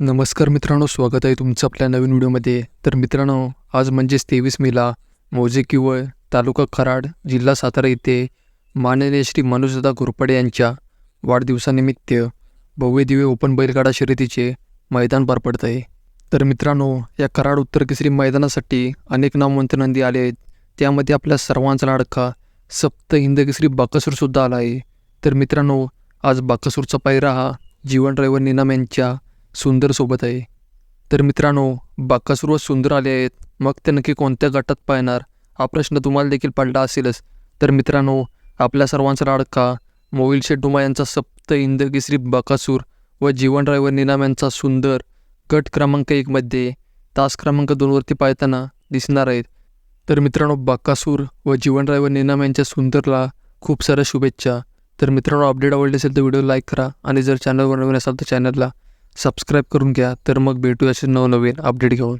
नमस्कार मित्रांनो स्वागत आहे तुमचं आपल्या नवीन व्हिडिओमध्ये. तर मित्रांनो आज म्हणजेच तेवीस मेला मौजे किवळ तालुका खराड जिल्हा सातारा येथे माननीय श्री मनोजदा घोरपडे यांच्या वाढदिवसानिमित्त भव्य दिव्य ओपन बैलगाडा शर्यतीचे मैदान पार पडत आहे. तर मित्रांनो या कराड उत्तर केसरी मैदानासाठी अनेक नामवंत नंदी आले आहेत. त्यामध्ये आपल्या सर्वांचा लाडका सप्त हिंद केसरी बाकासूरसुद्धा आला आहे. तर मित्रांनो आज बाकासूरचा पायरा हा जीवन ड्रायव्हर निनाम यांच्या सुंदर सोबत आहे. तर मित्रांनो बाकासूर व सुंदर आले आहेत. मग ते नक्की कोणत्या गटात पाहणार? हा प्रश्न तुम्हाला देखील पडला असेलच. तर मित्रांनो आपल्या सर्वांचा लाडका मोहिल शेट्टुमा यांचा सप्त इंद बाकासूर व जीवन ड्रायव्हर निनाम यांचा सुंदर गट क्रमांक एकमध्ये तास क्रमांक दोनवरती पाहताना दिसणार आहेत. तर मित्रांनो बाकासूर व जीवन ड्रायव्हर निनाम यांच्या सुंदरला खूप साऱ्या शुभेच्छा. तर मित्रांनो अपडेट आवडले असेल तर व्हिडिओ लाईक करा आणि जर चॅनलवर नवीन असाल तर चॅनलला सबस्क्राईब करून घ्या तर मग भेटू असे नवनवीन अपडेट घेऊन.